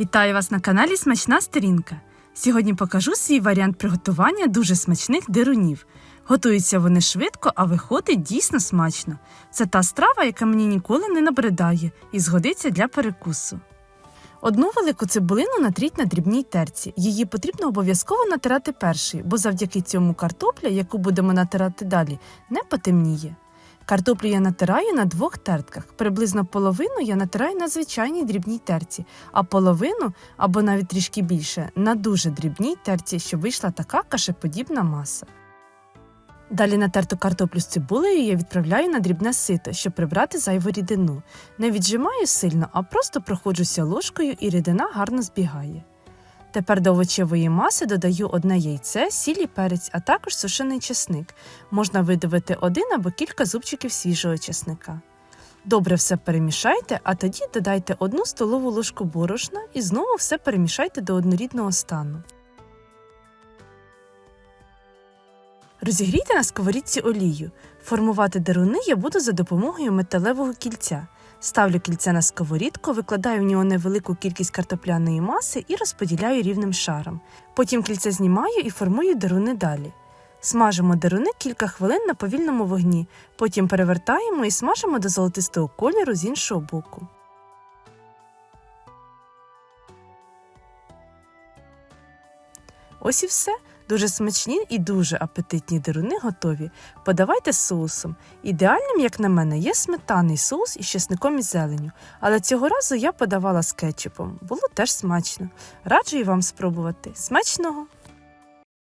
Вітаю вас на каналі Смачна сторінка. Сьогодні покажу свій варіант приготування дуже смачних дирунів. Готуються вони швидко, а виходить дійсно смачно. Це та страва, яка мені ніколи не набридає і згодиться для перекусу. Одну велику цибулину натріть на дрібній терці. Її потрібно обов'язково натирати першою, бо завдяки цьому картопля, яку будемо натирати далі, не потемніє. Картоплю я натираю на двох тертках. Приблизно половину я натираю на звичайній дрібній терці, а половину або навіть трішки більше на дуже дрібній терці, щоб вийшла така кашеподібна маса. Далі натерту картоплю з цибулею я відправляю на дрібне сито, щоб прибрати зайву рідину. Не віджимаю сильно, а просто проходжуся ложкою і рідина гарно збігає. Тепер до овочевої маси додаю одне яйце, сіль перець, а також сушений чесник. Можна видавити один або кілька зубчиків свіжого чесника. Добре все перемішайте, а тоді додайте одну столову ложку борошна і знову все перемішайте до однорідного стану. Розігрійте на сковорідці олію. Формувати деруни я буду за допомогою металевого кільця. Ставлю кільце на сковорідку, викладаю в нього невелику кількість картопляної маси і розподіляю рівним шаром. Потім кільце знімаю і формую деруни далі. Смажимо деруни кілька хвилин на повільному вогні, потім перевертаємо і смажимо до золотистого кольору з іншого боку. Ось і все. Дуже смачні і дуже апетитні деруни готові. Подавайте з соусом. Ідеальним, як на мене, є сметаний соус із чесником і зеленю. Але цього разу я подавала з кетчупом. Було теж смачно. Раджу вам спробувати. Смачного!